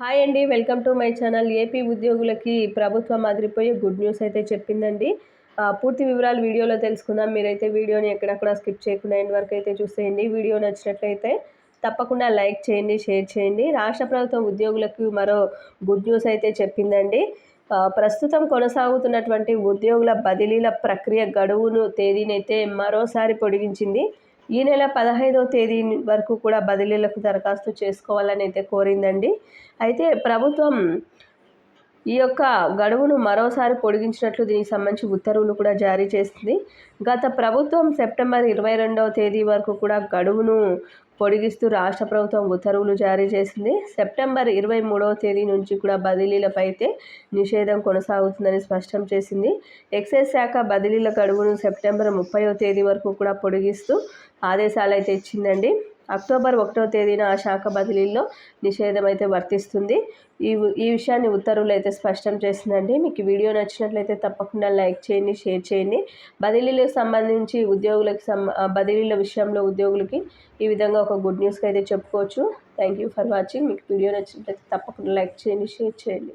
Hi అండి welcome to my channel. AP ఉద్యోగులకి ప్రభుత్వం అదిరిపోయే గుడ్ న్యూస్ అయితే చెప్పిందండి. పూర్తి వివరాలు వీడియోలో తెలుసుకుందాం. మీరైతే వీడియోని ఎక్కడక్కడ స్కిప్ చేయకుండా ఎండ్ వరకు అయితే చూసేయండి. వీడియో నచ్చినట్లయితే తప్పకుండా లైక్ చేయండి షేర్ చేయండి. రాష్ట్ర ప్రభుత్వం ఉద్యోగులకు మరో గుడ్ న్యూస్ అయితే చెప్పిందండి. ప్రస్తుతం కొనసాగుతున్నటువంటి ఉద్యోగుల బదిలీల ప్రక్రియ గడువును తేదీనైతే మరోసారి పొడిగించింది. ఈ నెల పదహైదవ తేదీ వరకు కూడా బదిలీలకు దరఖాస్తు చేసుకోవాలని అయితే కోరిందండి. అయితే ప్రభుత్వం ఈ యొక్క గడువును మరోసారి పొడిగించినట్లు దీనికి సంబంధించి ఉత్తర్వులు కూడా జారీ చేసింది. గత ప్రభుత్వం సెప్టెంబర్ ఇరవై రెండవ తేదీ వరకు కూడా గడువును పొడిగిస్తూ రాష్ట్ర ప్రభుత్వం ఉత్తర్వులు జారీ చేసింది. సెప్టెంబర్ ఇరవై మూడవ తేదీ నుంచి కూడా బదిలీలపై అయితే నిషేధం కొనసాగుతుందని స్పష్టం చేసింది. ఎక్సైజ్ శాఖ బదిలీల గడువును సెప్టెంబర్ ముప్పైవ తేదీ వరకు కూడా పొడిగిస్తూ ఆదేశాలు అయితే ఇచ్చిందండి. అక్టోబర్ ఒకటో తేదీన ఆ శాఖ బదిలీల్లో నిషేధం అయితే వర్తిస్తుంది. ఈ ఈ విషయాన్ని ఉత్తర్వులు అయితే స్పష్టం చేసిందండి. మీకు వీడియో నచ్చినట్లయితే తప్పకుండా లైక్ చేయండి షేర్ చేయండి. బదిలీలకు సంబంధించి ఉద్యోగులకు సం బదిలీల విషయంలో ఉద్యోగులకి ఈ విధంగా ఒక గుడ్ న్యూస్కి అయితే చెప్పుకోవచ్చు. Thank you for watching. మీకు వీడియో నచ్చినట్లయితే తప్పకుండా లైక్ చేయండి షేర్ చేయండి.